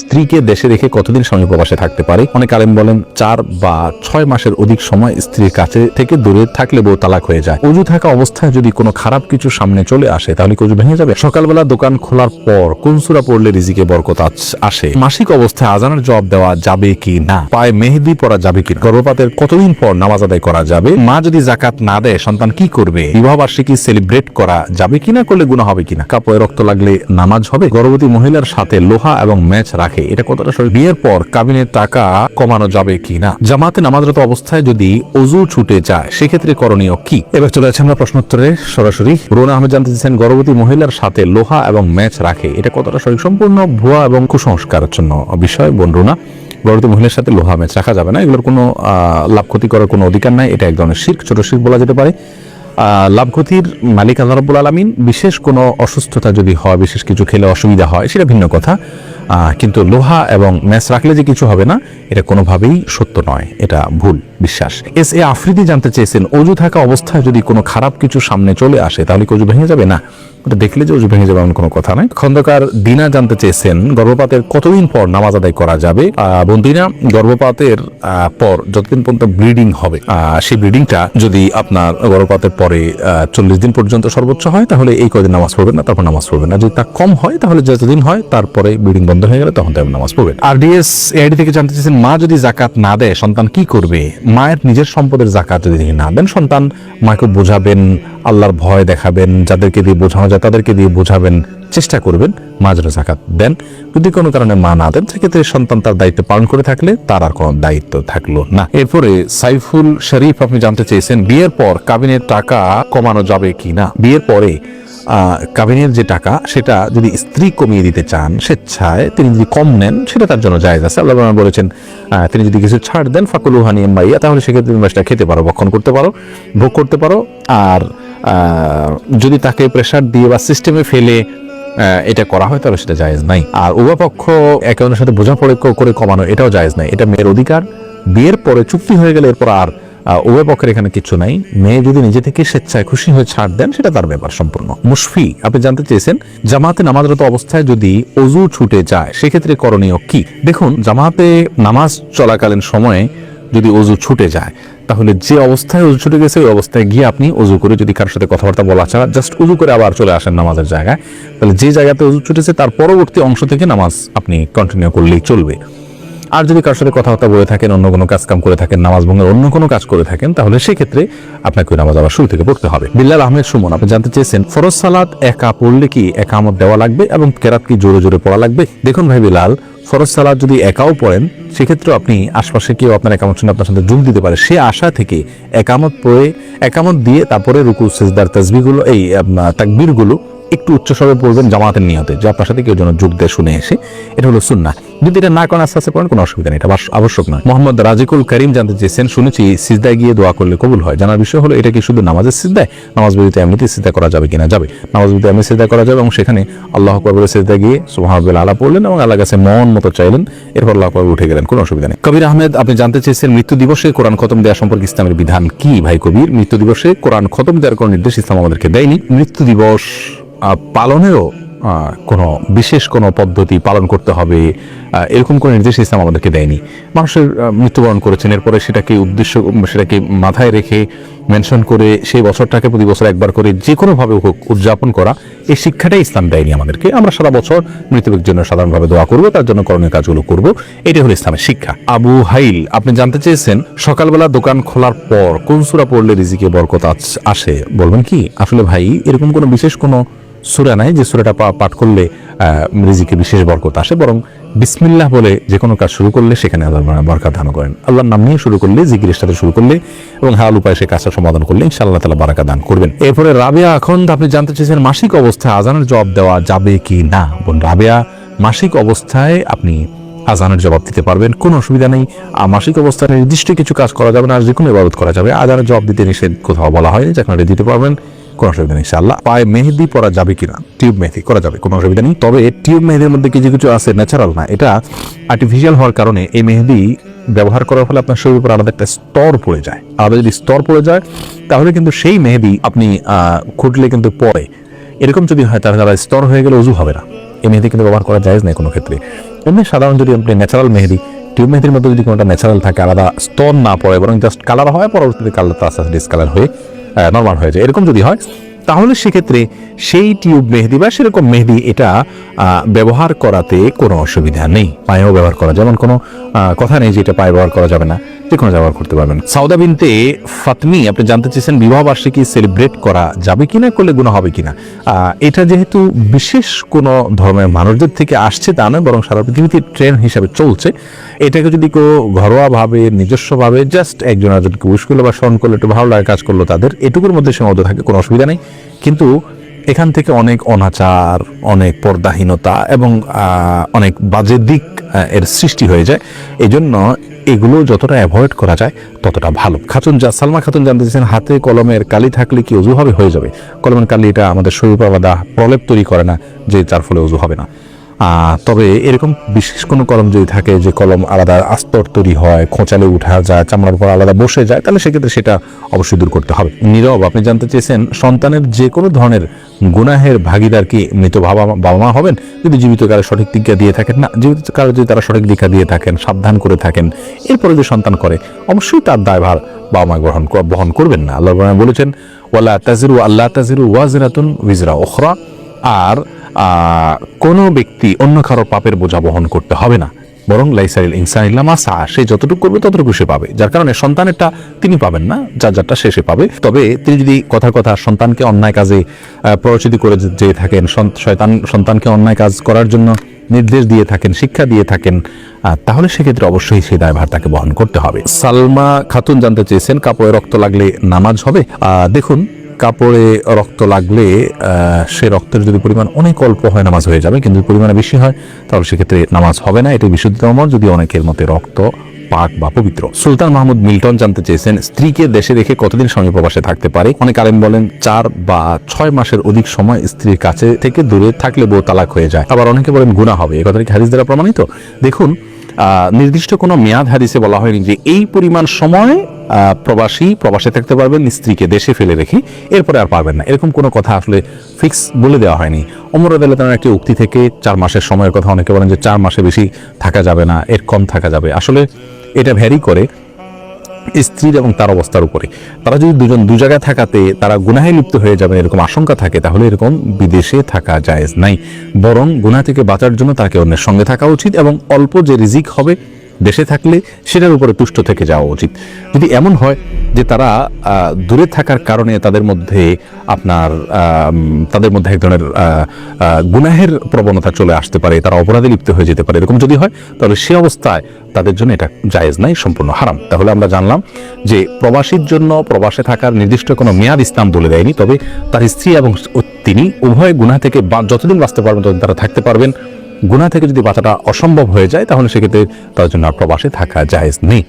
স্ত্রীকে দেশে রেখে কতদিন স্বামী প্রবাসে থাকতে পারে? অনেক আলেম বলেন চার বা ছয় মাসের অধিক সময় স্ত্রীর কাছে থেকে দূরে থাকলে বউ তালাক হয়ে যায়। অজু থাকা অবস্থায় যদি কোনো খারাপ কিছু সামনে চলে আসে, তাহলে কি অজু ভেঙে যাবে? সকালবেলা দোকান খোলার পর কোন সূরা পড়লে রিজিকে বরকত আসে? মাসিক অবস্থায় আজানের জবাব দেওয়া যাবে কি না? পায়ে মেহেদি পরা যাবে কি গর্ভপাতের কতদিন পর নামাজ আদায় করা যাবে? মা যদি জাকাত না দেয়, সন্তান কি করবে? বিবাহ বার্ষিকী সেলিব্রেট করা যাবে কিনা করলে গুণা হবে কিনা কাপড়ে রক্ত লাগলে নামাজ হবে? গর্ভবতী মহিলার সাথে লোহা এবং ম্যাচ রাখে এটা কতটা সঠিক? বিয়ের পর কাবিনের টাকা কমানো যাবে কি না জামাতে নামাজরত অবস্থায় যদি অজু ছুটে যায়, সেক্ষেত্রে করণীয় কি? এবার চলে যাচ্ছে আমরা প্রশ্নোত্তরে সরাসরি। রোনা আহমেদ জানতে চাইছেন গর্ভবতী মহিলার সাথে লোহা এবং ম্যাচ রাখে। এটা কতটা সঠিক? সম্পূর্ণ ভুয়া এবং কুসংস্কারের জন্য বিষয়। বোন রোনা, গর্ভবতী মহিলার সাথে লোহা, ম্যাচ রাখা যাবে না। এগুলোর কোনো লাভ ক্ষতি করার কোনো অধিকার নাই। এটা এক ধরনের শির্ক, ছোট শির্ক বলা যেতে পারে। লাভ ক্ষতির মালিক আল্লাহ রাব্বুল আলমিন, বিশেষ কোনো অসুস্থতা যদি হয়, বিশেষ কিছু খেলে অসুবিধা হয়, সেটা ভিন্ন কথা। কিন্তু লোহা এবং ম্যাচ রাখলে যে কিছু হবে না, এটা কোনোভাবেই সত্য নয়, এটা ভুল বিশ্বাস। এস এ আফ্রিদি জানতে চেয়েছেন, অজু থাকা অবস্থায় যদি কোনো খারাপ কিছু সামনে চলে আসে, তাহলে কি অজু ভেঙে যাবে? না। ওটা দেখলে যে অজু ভেঙে যাবে এমন কোনো কথা নয় খন্দকার দিনা জানতে চেয়েছেন, গর্ভপাতের কতদিন পর নামাজ আদায় করা যাবে? বোন দিনা, গর্ভপাতের পর যতদিন পর্যন্ত ব্লিডিং হবে সেই ব্লিডিংটা যদি আপনার গর্ভপাতের পরে চল্লিশ দিন পর্যন্ত সর্বোচ্চ হয়, তাহলে এই কদিন নামাজ পড়বেন না, তারপর নামাজ পড়বেন না। যদি তা কম হয়, তাহলে যতদিন হয়, তারপরে ব্লিডিং বন্ধ হয়ে গেলে তখন তেমন নামাজ পড়বেন। আর ডিএস এআইডি থেকে জানতে চেয়েছেন, মা যদি জাকাত না দেয়, সন্তান কি করবে? মায়ের নিজের সম্পদের জাকাত যদি না দেন, সন্তান মাকে বোঝাবেন, আল্লাহর ভয় দেখাবেন, যাদেরকে দিয়ে বোঝানো যায় তাদেরকে দিয়ে বোঝাবেন, চেষ্টা করবেন মাজরা জাকাত দেন। যদি কোনো কারণে মা না দেন, সেক্ষেত্রে সন্তান তার দায়িত্ব পালন করে থাকলে তার আর কোনো দায়িত্ব থাকল না। এরপরে সাইফুল শরীফ আপনি জানতে চেয়েছেন, বিয়ের পর কাবিনের টাকা কমানো যাবে কি না বিয়ের পরে কাবিনের যে টাকা, সেটা যদি স্ত্রী কমিয়ে দিতে চান, স্বেচ্ছায় তিনি যদি কম নেন, সেটা তার জন্য জায়েজ আছে। আল্লাহ বলেছেন তিনি যদি কিছু ছাড় দেন, ফাকুলু হানি মাইয়া, তাহলে সেক্ষেত্রে তুমি সেটা খেতে পারো, ভক্ষণ করতে পারো, ভোগ করতে পারো। আর যদি তাকে প্রেশার দিয়ে বা সিস্টেমে ফেলে এটা করা হয়, তাহলে সেটা জায়েজ নাই। আর উভয় পক্ষ একে অন্যের সাথে বোঝাপড়া করে কমানো, এটাও জায়েজ নাই। এটা মেয়ের অধিকার। বিয়ের পরে চুক্তি হয়ে গেলে এরপর আর উভয় পক্ষের এখানে কিছু নাই। মেয়ে যদি নিজে থেকে স্বেচ্ছায় খুশি হয়ে ছাড় দেন, সেটা তার ব্যাপার সম্পূর্ণ। মুশফি, আপনি জানতে চেয়েছেন, জামাতে নামাজরত অবস্থায় যদি অজু ছুটে যায়, সেক্ষেত্রে করণীয় কি? দেখুন, জামাতে নামাজ চলাকালীন সময়ে যদি অজু ছুটে যায়, তাহলে যে অবস্থায় অজু ছুটে গেছে, ওই অবস্থায় গিয়ে আপনি অজু করে যদি কারোর সাথে কথাবার্তা বলা ছাড়া জাস্ট অজু করে আবার চলে আসেন নামাজের জায়গায়, তাহলে যে জায়গাতে অজু ছুটেছে, তার পরবর্তী অংশ থেকে নামাজ আপনি কন্টিনিউ করলেই চলবে। আর যদি কারোর সাথে কথাবার্তা বলে থাকেন, অন্য কোনো কাজ কাম করে থাকেন, নামাজ ভঙ্গের অন্য কোনো কাজ করে থাকেন, তাহলে সেক্ষেত্রে আপনাকে নামাজ আবার শুরু থেকে পড়তে হবে। বিল্লাল আহমেদ সুমন, আপনি জানতে চেয়েছেন, ফরজ সালাত একা পড়লে কি একামত দেওয়া লাগবে এবং কেরাত কি জোরে জোরে পড়া লাগবে? দেখুন ভাই বিলাল ফরজ সালাত যদি একাও পড়েন সেক্ষেত্রে আপনি আশপাশে কেউ আপনার একামত শুনে আপনার সাথে যোগ দিতে পারে। সে আশা থেকে একামত পড়ে, একামত দিয়ে তারপরে রুকু, সেজদার তাসবিগুলো এই তাকবিরগুলো একটু উচ্চস্বরে পড়বেন জামাতের নিয়তে, যে আপনার সাথে কেউ যেন যোগ দেয় শুনে এসে, এটা হলো সুন্না যদি এটা না করেন, আস্তে আস্তে পড়েন কোনো অসুবিধা নেই, এটা আবশ্যক নয়। মোহাম্মদ রাজিকুল করিম জানতে চেয়েছেন, শুনেছি সিজদায় গিয়ে দোয়া করলে কবুল হয়। জানার বিষয় হলো, এটা কি শুধু নামাজের সিজদায়? নামাজ বিরতি এমনিতে সিজদা করা যাবে কিনা? যাবে। নামাজ বিরতি এমনি সিজদা করা যাবে, এবং সেখানে আল্লাহ আকবর সিজদা গিয়ে সুবহানাল্লাহ আলা পড়লেন, এবং আল্লাহ কাছে মন মতো চাইলেন, এরপর আল্লাহ আকবর উঠে গেলেন, কোনো অসুবিধা নেই। কবির আহমেদ, আপনি জানতে চেয়েছেন মৃত্যু দিবসে কোরআন খতম দেওয়া সম্পর্কে ইসলামের বিধান কি? ভাই কবির, মৃত্যু দিবসে কোরআন খতম দেওয়ার কোনো নির্দেশ ইসলাম আমাদেরকে দেয়নি। মৃত্যু দিবস পালনেরও কোনো বিশেষ কোনো পদ্ধতি পালন করতে হবে এরকম কোনো নির্দেশ ইসলাম আমাদেরকে দেয়নি। মানুষের মৃত্যুবরণ করেছেন, এরপরে সেটাকে উদ্দেশ্য, সেটাকে মাথায় রেখে মেনশন করে সেই বছরটাকে প্রতি বছর একবার করে যে কোনোভাবে হোক উদযাপন করা, এই শিক্ষাটাই ইসলাম দেয়নি আমাদেরকে। আমরা সারা বছর মৃত্যুর জন্য সাধারণভাবে দোয়া করব, তার জন্য করণীয় কাজগুলো করব। এটাই হলো ইসলামের শিক্ষা। আবু হাইল, আপনি জানতে চেয়েছেন, সকালবেলা দোকান খোলার পর কোন সূরা পড়লে রিজিকে বরকত আস- আসে? বলবেন কি? আসলে ভাই, এরকম কোনো বিশেষ কোনো সূরা নাই যে সূরাটা পাঠ করলে রিজিকে বিশেষ বরকত আসে, বরং বিসমিল্লাহ বলে যে কোনো কাজ শুরু করলে সেখানে আল্লাহ বরকত দান করেন। আল্লাহর নাম নিয়ে শুরু করলে, জিকিরের সাথে শুরু করলে এবং হাল উপায় সে কাজটা সমাধান করলে ইনশাআল্লাহ তালা বারাকা দান করবেন। এরপরে রাবেয়া, এখন আপনি জানতে চেয়েছেন মাসিক অবস্থায় আজানের জবাব দেওয়া যাবে কি না? বোন রাবেয়া, মাসিক অবস্থায় আপনি আজানের জবাব দিতে পারবেন, কোনো অসুবিধা নেই। মাসিক অবস্থায় নির্দিষ্ট কিছু কাজ করা যাবে না, আর যে কোনো ইবাদত করা যাবে। আজানের জবাব দিতে নিষেধ কোথাও বলা হয়নি, যেখানে দিতে পারবেন। কোনো অসুবিধা নেই, ইনশাআল্লাহ। পায়ে মেহেদি পরা যাবে কিনা? টিউব মেহেদি, করা যাবে, কোনো অসুবিধা নেই। তবে টিউব মেহেদির মধ্যে কিছু কিছু আছে ন্যাচারাল না। এটা আর্টিফিশিয়াল হওয়ার কারণে এই মেহেদি ব্যবহার করার ফলে আপনার শরীরের উপর আলাদা একটা স্তর পড়ে যায়। আলাদা যদি স্তর পড়ে যায়, তাহলে কিন্তু সেই মেহেদি আপনি খুঁটলে কিন্তু পরে। এরকম যদি হয়, তাহলে তারা স্তর হয়ে গেলে উজু হবে না। এই মেহেদি কিন্তু ব্যবহার করা যায় না কোনো ক্ষেত্রে। এমনি সাধারণ যদি আপনি ন্যাচারাল মেহেদি, টিউব মেহেদির মধ্যে যদি কোনোটা ন্যাচারাল থাকে, আলাদা স্তর না পড়ে, বরং জাস্ট কালার হয়, পরবর্তীতে কালারটা আস্তে আস্তে ডিসকালার হয়ে নর্মাল হয়ে যায়। এরকম যদি হয়, তাহলে সেক্ষেত্রে সেই টিউব মেহেদি বা সেরকম মেহেদি এটা ব্যবহার করাতে কোনো অসুবিধা নেই। পায়েও ব্যবহার করা যেমন কোনো কথা নেই যে এটা পায়ে ব্যবহার করা যাবে না। যে কোনো ব্যবহার করতে পারবেন। সাউদা বিনতে ফাতমি, আপনি জানতে চেয়েছেন বিবাহ বার্ষিকী সেলিব্রেট করা যাবে কিনা, করলে গুণ হবে কিনা। এটা যেহেতু বিশেষ কোনো ধর্মের মানুষদের থেকে আসছে তা নয়, বরং সারা পৃথিবীতে ট্রেন হিসাবে চলছে। এটাকে যদি কেউ ঘরোয়াভাবে, নিজস্বভাবে জাস্ট একজন আরেকজনকে উইশ করল বা স্মরণ করল, একটু ভালো লাগে কাজ করল, তাদের এটুকুর মধ্যে সীমাবদ্ধ থাকে, কোনো অসুবিধা নেই। কিন্তু এখান থেকে অনেক অনাচার, অনেক পর্দাহীনতা এবং অনেক বাজে দিক এর সৃষ্টি হয়ে যায়। এই জন্য এগুলো যতটা অ্যাভয়েড করা যায়, ততটা ভালো। খাতুন যা সালমা খাতুন জানতে চাইছেন হাতে কলমের কালি থাকলে কি অজু হবে? হয়ে যাবে। কলমের কালি এটা আমাদের শরীর আলাদা প্রলেপ তৈরি করে না, যে যার ফলে অজু হবে না। তবে এরকম বিশেষ কোনো কলম যদি থাকে যে কলম আলাদা আস্তর তৈরি হয়, খোঁচালে উঠা যায়, চামড়ার উপর আলাদা বসে যায়, তাহলে সেক্ষেত্রে সেটা অবশ্যই দূর করতে হবে। নীরব, আপনি জানতে চেয়েছেন, সন্তানের যে কোনো ধরনের গুনাহের ভাগিদার কি মৃত বাবা বাবা মা হবেন? যদি জীবিত কারও সঠিক দীক্ষা দিয়ে থাকেন না, জীবিত কারও যদি তারা সঠিক দীক্ষা দিয়ে থাকেন, সাবধান করে থাকেন, এরপরে যে সন্তান করে, অবশ্যই তার দায়ভার বাবা মা গ্রহণ বহন করবেন না। আল্লাহ বলেছেন, ওয়ালা তাজিরু আল্লাহ তাজিরু ওয়াজিরাতুন উইজরা ওখরা আর কোনো ব্যক্তি অন্য কারও পাপের বোঝা বহন করতে হবে না। বরং লাইসারিল ইনসান ইল্লামা সা সে যতটুকু করবে ততটুকু সে পাবে। যার কারণে সন্তানেরটা তিনি পাবেন না, যার যারটা সে সে পাবে। তবে তিনি যদি কথার কথা সন্তানকে অন্যায় কাজে প্ররোচিত করে যে- যে থাকেন শয়তান, সন্তানকে অন্যায় কাজ করার জন্য নির্দেশ দিয়ে থাকেন, শিক্ষা দিয়ে থাকেন তাহলে সেক্ষেত্রে অবশ্যই সেই দায়ভার তাকে বহন করতে হবে। সালমা খাতুন জানতে চেয়েছেন, কাপড়ে রক্ত লাগলে নামাজ হবে। দেখুন কাপড়ে রক্ত লাগলে সে রক্তের যদি পরিমাণ অনেক অল্প হয় নামাজ হয়ে যাবে। কিন্তু পরিমাণে বেশি হয় তাহলে সেক্ষেত্রে নামাজ হবে না। এটি বিশুদ্ধতম মত, যদি অনেকের মতে রক্ত পাক বা পবিত্র। সুলতান মাহমুদ মিল্টন জানতে চেয়েছেন স্ত্রীকে দেশে রেখে কতদিন স্বামী প্রবাসে থাকতে পারে? অনেক আলেম বলেন চার বা ছয় মাসের অধিক সময় স্ত্রীর কাছে থেকে দূরে থাকলে বউ তালাক হয়ে যায়। আবার অনেকে বলেন গুণা হবে। এ কথাটা কি হাদিস দ্বারা প্রমাণিত? দেখুন নির্দিষ্ট কোনো মেয়াদ হাদিসে বলা হয়নি যে এই পরিমাণ সময় প্রবাসী, প্রবাসে থাকতে পারবেন, স্ত্রীকে দেশে ফেলে রেখে এরপরে আর পারবেন না। এরকম কোনো কথা আসলে ফিক্স বলে দেওয়া হয়নি। অমর আদালতের একটি উক্তি থেকে চার মাসের সময়ের কথা অনেকে বলেন যে চার মাসে বেশি থাকা যাবে না, এর কম থাকা যাবে। আসলে এটা ভ্যারি করে স্ত্রীর এবং তার অবস্থার উপরে। তারা যদি দুজন দু জায়গায় থাকাতে তারা গুনাহে লিপ্ত হয়ে যাবে এরকম আশঙ্কা থাকে, তাহলে এরকম বিদেশে থাকা জায়েজ নাই। বরং গুনাহ থেকে বাঁচার জন্য তাকে অন্যের সঙ্গে থাকা উচিত এবং অল্প যে রিজিক হবে দেশে থাকলে সেটার উপরে তুষ্ট থেকে যাওয়া উচিত। যদি এমন হয় যে তারা দূরে থাকার কারণে তাদের মধ্যে আপনার তাদের মধ্যে এক ধরনের গুনাহের প্রবণতা চলে আসতে পারে, তারা অপরাধে লিপ্ত হয়ে যেতে পারে, এরকম যদি হয়, তাহলে সে অবস্থায় তাদের জন্য এটা জায়েজ নাই, সম্পূর্ণ হারাম। তাহলে আমরা জানলাম যে প্রবাসীর জন্য প্রবাসে থাকার নির্দিষ্ট কোনো মেয়াদ ইসলাম বলে দেয়নি, তবে তার স্ত্রী এবং তিনি উভয় গুনাহ থেকে যতদিন বাঁচতে পারবেন, ততদিন তারা থাকতে পারবেন। গুনাহ থেকে যদি বাঁচাটা অসম্ভব হয়ে যায়, তাহলে সেক্ষেত্রে তার জন্য আর প্রবাসে থাকা জায়েজ নেই।